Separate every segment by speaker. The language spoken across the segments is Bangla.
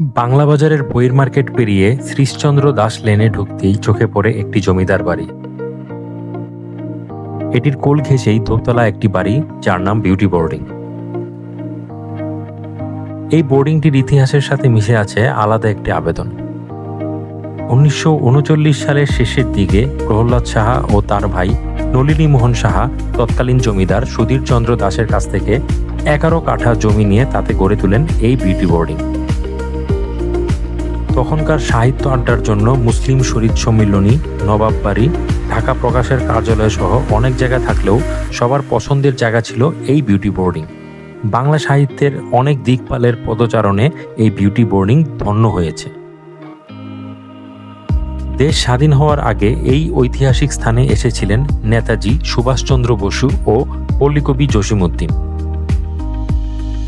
Speaker 1: বাংলা বাজারের বইয়ের মার্কেট পেরিয়ে শ্রীশচন্দ্র দাস লেনে ঢুকতেই চোখে পড়ে একটি জমিদার বাড়ি। এটির কোল ঘেঁষেই দোতলা একটি বাড়ি, যার নাম বিউটি বোর্ডিং। এই বোর্ডিংটির ইতিহাসের সাথে মিশে আছে আলাদা একটি আবেদন। উনিশশো উনচল্লিশ সালের শেষের দিকে প্রহ্লাদ সাহা ও তার ভাই নলিনী মোহন সাহা তৎকালীন জমিদার সুধীর চন্দ্র দাসের কাছ থেকে এগারো কাঠা জমি নিয়ে তাতে গড়ে তোলেন এই বিউটি বোর্ডিং। তখনকার সাহিত্য আড্ডার জন্য মুসলিম শরীদ সম্মিলনী নবাব বাড়ি ঢাকা প্রকাশের কার্যালয় সহ অনেক জায়গা থাকলেও সবার পছন্দের জায়গা ছিল এই বিউটি বোর্ডিং বাংলা সাহিত্যের অনেক দিকপালের পদচারণে এই বিউটি বোর্ডিং ধন্য হয়েছে। দেশ স্বাধীন হওয়ার আগে এই ঐতিহাসিক স্থানে এসেছিলেন নেতাজি সুভাষচন্দ্র বসু ও পল্লীকবি জসিমউদ্দিন।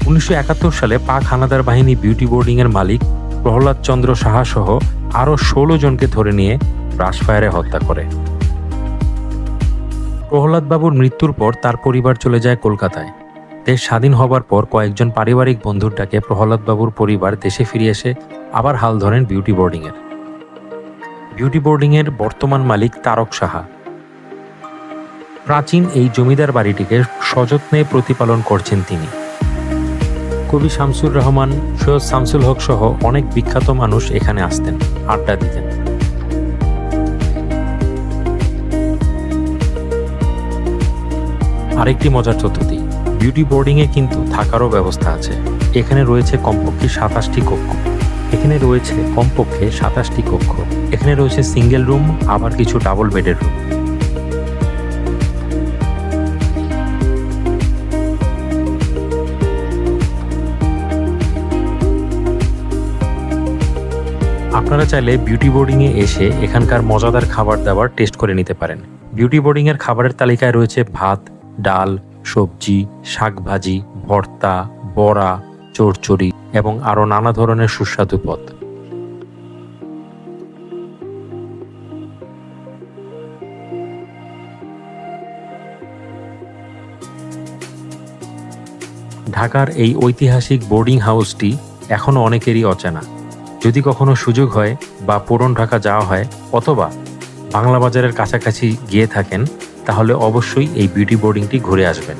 Speaker 1: উনিশশো সালে পাক হানাদার বাহিনী বিউটি বোর্ডিং এর মালিক প্রহ্লাদ চন্দ্র সাহা সহ আরও ষোলো জনকে ধরে নিয়ে ব্রাশফায়ারে হত্যা করে। প্রহ্লাদ বাবুর মৃত্যুর পর তার পরিবার চলে যায় কলকাতায়। দেশ স্বাধীন হবার পর কয়েকজন পারিবারিক বন্ধুর ডাকে প্রহ্লাদ বাবুর পরিবার দেশে ফিরে এসে আবার হাল ধরেন বিউটি বোর্ডিং এর বিউটি বোর্ডিং এর বর্তমান মালিক তারক সাহা। প্রাচীন এই জমিদার বাড়িটিকে সযত্নে প্রতিপালন করছেন তিনি। কবি শামসুর রহমান, সৈয়দ শামসুল হক সহ অনেক বিখ্যাত মানুষ এখানে আসতেন, আড্ডা দিতেন। আরেকটি মজার তথ্য দিই বিউটি বোর্ডিংয়ে কিন্তু থাকারও ব্যবস্থা আছে। এখানে রয়েছে কমপক্ষে সাতাশটি কক্ষ। এখানে রয়েছে কমপক্ষে সাতাশটি কক্ষ। এখানে রয়েছে সিঙ্গেল রুম আবার কিছু ডাবল বেডের রুম আপনারা চাইলে বিউটি বোর্ডিংয়ে এসে এখানকার মজাদার খাবার দাবার টেস্ট করে নিতে পারেন। বিউটি বোর্ডিংয়ের খাবারের তালিকায় রয়েছে ভাত, ডাল, সবজি, শাকভাজি, ভর্তা, বড়া, চড়চড়ি এবং আরও নানা ধরনের সুস্বাদু পদ। ঢাকার এই ঐতিহাসিক বোর্ডিং হাউসটি এখনও অনেকেরই অচেনা। যদি কখনো সুযোগ হয় বা পুরন ঢাকা যাওয়া হয় অথবা বাংলা বাজারের কাছাকাছি গিয়ে থাকেন, তাহলে অবশ্যই এই বিউটি বোর্ডিংটি ঘুরে আসবেন।